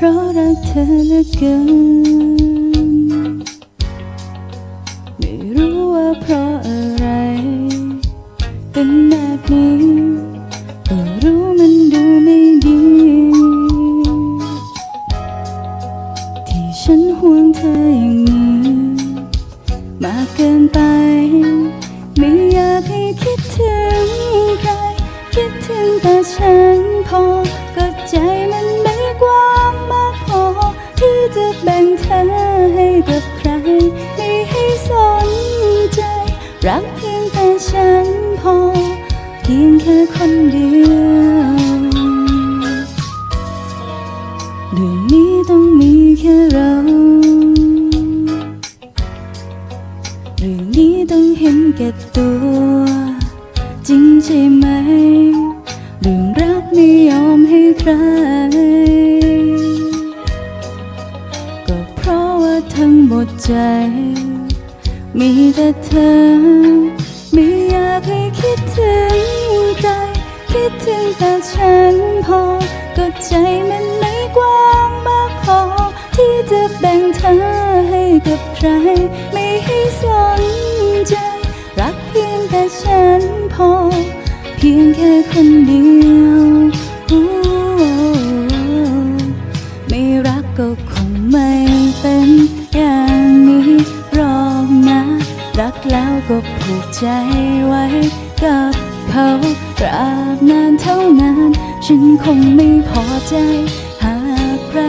เพราะรักเธอเหลือเกิน ไม่รู้ว่าเพราะอะไร เป็นแบบนี้ก็รู้มันดูไม่ดี ที่ฉันห่วงเธออย่างนี้ มากเกินไป ไม่อยากให้คิดถึง คนเดียวเรื่องนี้ต้องมีแค่เราเรื่องนี้ต้องเห็นแก่ตัว จริงใช่ไหม เรื่องรักไม่ยอมให้ใคร ก็เพราะว่าทั้งหมดใจ มีแต่เธอ ไม่อยากให้คิดถึง คิดถึงแต่ฉันพอ ก็ใจมันไม่กว้างมากพอ ที่จะแบ่งเธอให้กับใคร ไม่ให้สนใจ รักเพียงแต่ฉันพอ เพียงแค่คนเดียวโอ้ไม่รักก็คงไม่เป็นอย่างนี้หรอกนะ รักแล้วก็ผูกใจไว้กับ เขาตราบนานเท่านั้นฉันคงไม่พอใจ หากใคร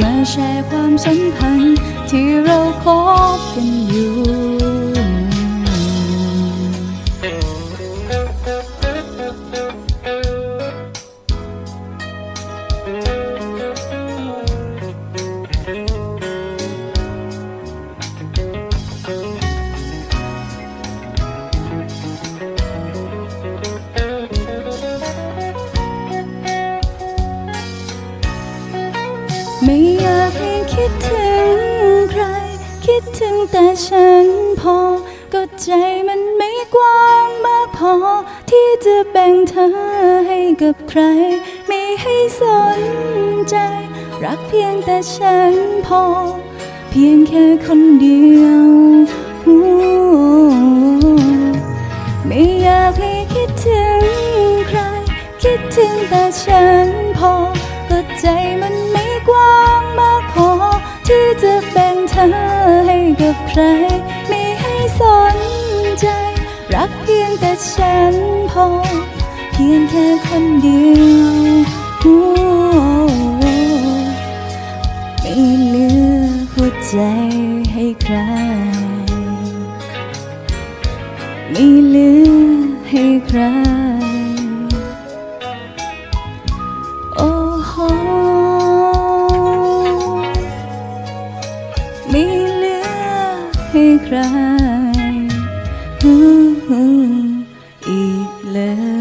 มาแชร์ความสัมพันธ์ที่เราคบกันอยู่ ไม่อยากให้คิดถึงใคร คิดถึงแต่ฉันพอ ก็ใจมันไม่กว้างมากพอ ที่จะแบ่งเธอให้กับใคร ไม่ให้สนใจ รักเพียงแต่ฉันพอ เพียงแค่คนเดียวไม่อยากให้คิดถึงใคร คิดถึงแต่ฉันพอ กับใคร ไม่ให้สนใจ รักเพียงแต่ฉันพอ เพียงแค่คนเดียวโอ้ไม่เหลือหัวใจให้ใคร ไม่เหลือให้ใคร โอ้โห ให้ใครอีกแล้ว